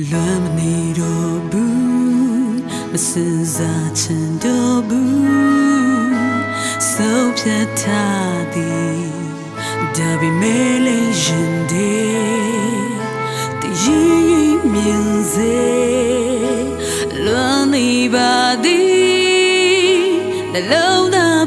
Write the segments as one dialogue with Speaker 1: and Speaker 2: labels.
Speaker 1: လွမ်းမနေတော့ဘူးမစင်စားချင်တော့ဘူးဆုံးဖြတ်ထားသည်ဒါပေမဲ့လည်းရင်ဒီတည်ရင်မြင်စေလွမ်းနေပါသည်နှလုံးသား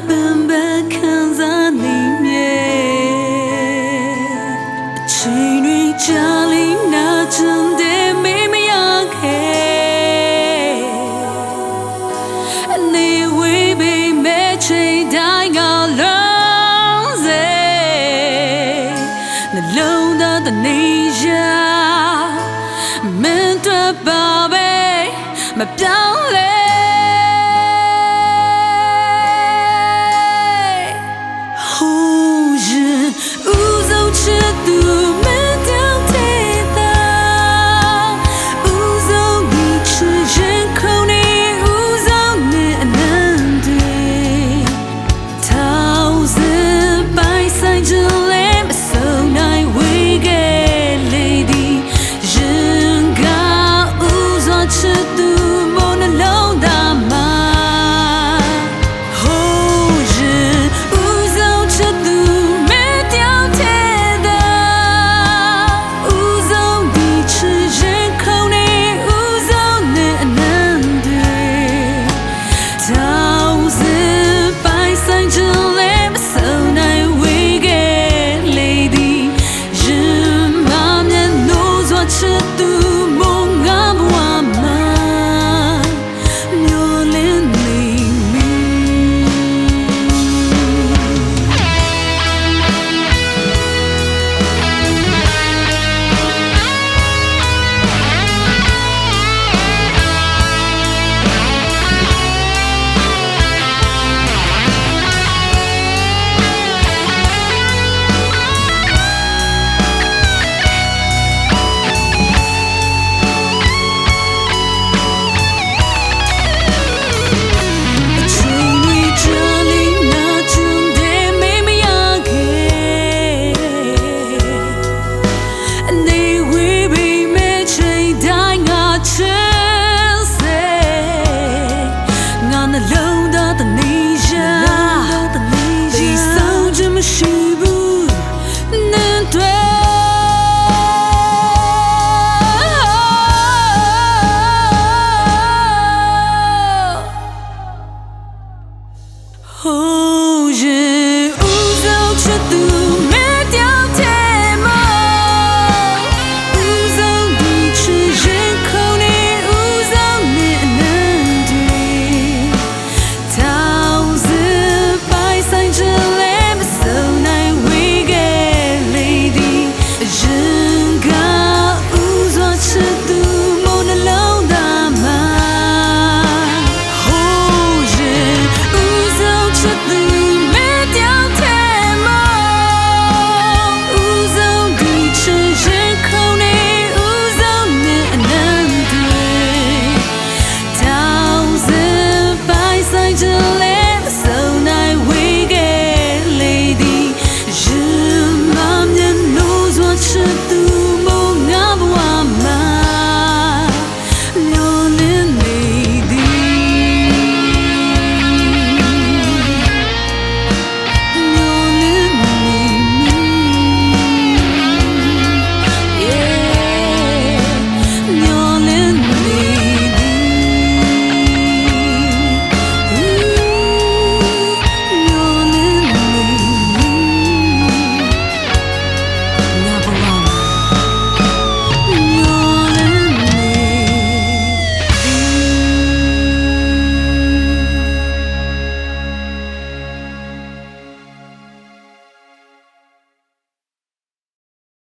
Speaker 1: I've done